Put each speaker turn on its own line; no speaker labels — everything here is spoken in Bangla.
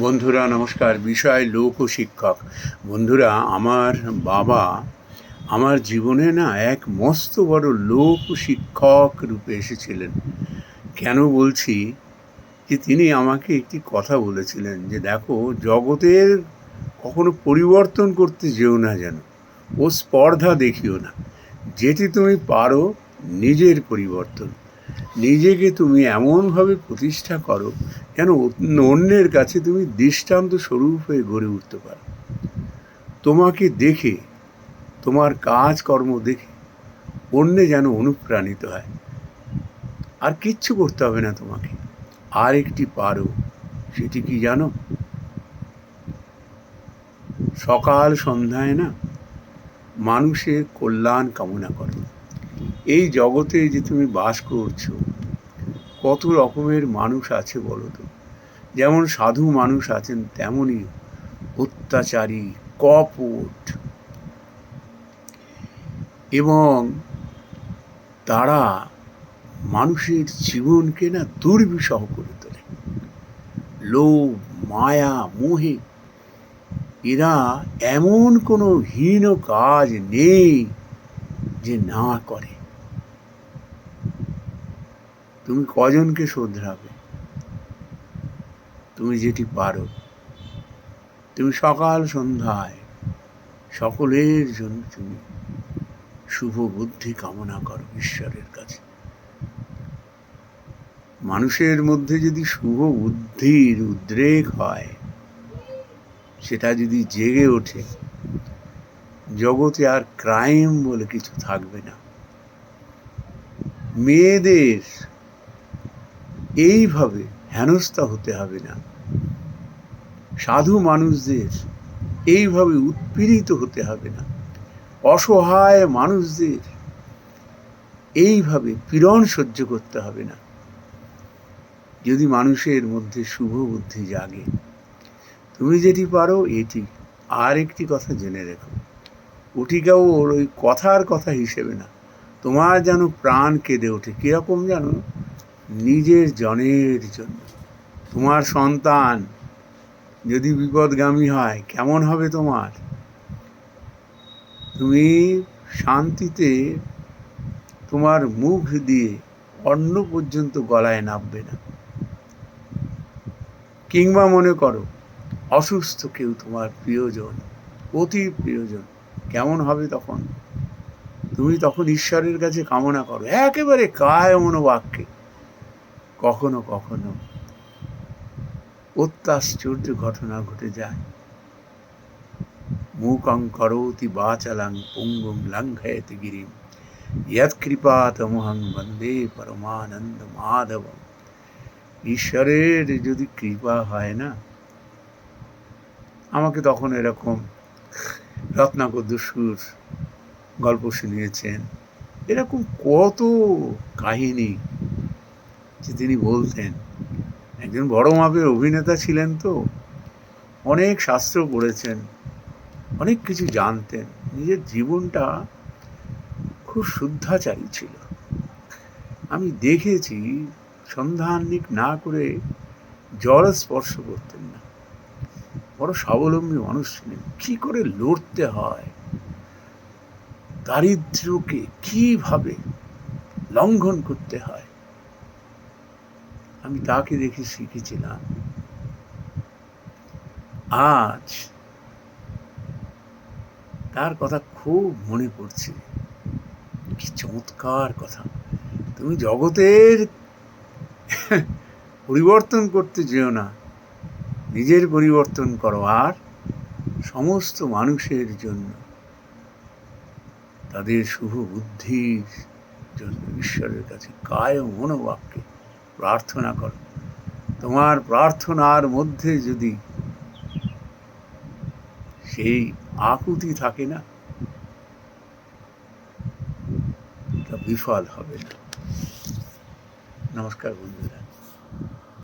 বন্ধুরা, নমস্কার। বিষয় লোক ও শিক্ষক। বন্ধুরা, আমার বাবা আমার জীবনে না এক মস্ত বড় লোক শিক্ষক রূপে এসেছিলেন। কেন বলছি? যে তিনি আমাকে একটি কথা বলেছিলেন যে, দেখো, জগতের কখনো পরিবর্তন করতে যেও না যেন। ও স্পর্ধা দেখিও না। যেটি তুমি পারো, নিজের পরিবর্তন। নিজেকে তুমি এমনভাবে প্রতিষ্ঠা করো যেন অন্যের কাছে তুমি দৃষ্টান্ত স্বরূপ হয়ে গড়ে উঠতে পারো। তোমাকে দেখে, তোমার কাজকর্ম দেখে অন্যে যেন অনুপ্রাণিত হয়। আর কিচ্ছু করতে হবে না তোমাকে। আর একটি পারো, সেটি কি জানো? সকাল সন্ধ্যায় না মানুষের কল্যাণ কামনা করো। এই জগতে যে তুমি বাস করছ, কত রকমের মানুষ আছে বলো তো? যেমন সাধু মানুষ আছেন তেমনই অত্যাচারী, কপট। এবং তারা মানুষের জীবনকে না দুর্বিষহ করে তোলে। লোভ, মায়া, মোহে, এরা এমন কোনো হীন কাজ নেই যে না করে। তুমি কজনকে শোধরাবে? তুমি যেটি পারো। তুমি সকাল সন্ধ্যায় সকলের জন্য তুমি শুভ বুদ্ধি কামনা করো ঈশ্বরের কাছে। মানুষের মধ্যে যদি শুভ বুদ্ধির উদ্রেক হয়, সেটা যদি জেগে ওঠে, জগতে আর ক্রাইম বলে কিছু থাকবে না। মেয়েদের এইভাবে হেনস্থা হতে হবে না। সাধু মানুষদের এইভাবে উৎপীড়িত হতে হবে না। অসহায় মানুষদের এইভাবে পীড়ন সহ্য করতে হবে না। যদি মানুষের মধ্যে শুভ বুদ্ধি জাগে, তুমি যেটি পারো এটি আর একটি কথা জেনে রেখো। ওটিকেও ওর ওই কথার কথা হিসেবে না। তোমার যেন প্রাণ কেঁদে ওঠে। কীরকম জানো? নিজের জনের জন্য। তোমার সন্তান যদি বিপদগামী হয়, কেমন হবে তোমার? তুমি শান্তিতে তোমার মুখ দিয়ে অন্ন পর্যন্ত গলায় নামবে না। কিংবা মনে করো, অসুস্থ কেউ তোমার প্রিয়জন, অতি প্রিয়জন, কেমন হবে তখন? তুমি তখন ঈশ্বরের কাছে কামনা করো। একেবারে কায় মনোবাক্যে কখনো কখনো অত্যাশ্চর্য ঘটনা ঘটে যায়। মূকং করোতি বাচালাং পুঙ্গুম লঙ্ঘয়তি গিরিম। ইয়ৎকৃপাতমহং বন্দে পরমানন্দ মাধব ঈশ্বরের যদি কৃপা হয় না, আমাকে তখন এরকম রত্নাকর গল্প শুনিয়েছেন। এরকম কত কাহিনী যে তিনি বলতেন। একজন বড় মাপের অভিনেতা ছিলেন তো। অনেক শাস্ত্র পড়েছেন, অনেক কিছু জানতেন। নিজের জীবনটা খুব শুদ্ধাচারী ছিল। আমি দেখেছি সন্ধানিক না করে জল স্পর্শ করতেন না। বড় স্বাবলম্বী মানুষ ছিলেন। কি করে লড়তে হয়? দারিদ্র্যকে কীভাবে লঙ্ঘন করতে হয়? আমি তাকে দেখে শিখেছিলাম আজ তার কথা খুব মনে পড়ছে। কি চমৎকার কথা। তুমি জগতের পরিবর্তন করতে যেও না। নিজের পরিবর্তন করো আর সমস্ত মানুষের জন্য। তাদের শুভ বুদ্ধির জন্য ঈশ্বরের কাছে কায় ও মনোবাক্যে প্রার্থনা করো। তোমার প্রার্থনার মধ্যে যদি সেই আকুতি থাকে না, তা বিফল হবে না। নমস্কার বন্ধুরা।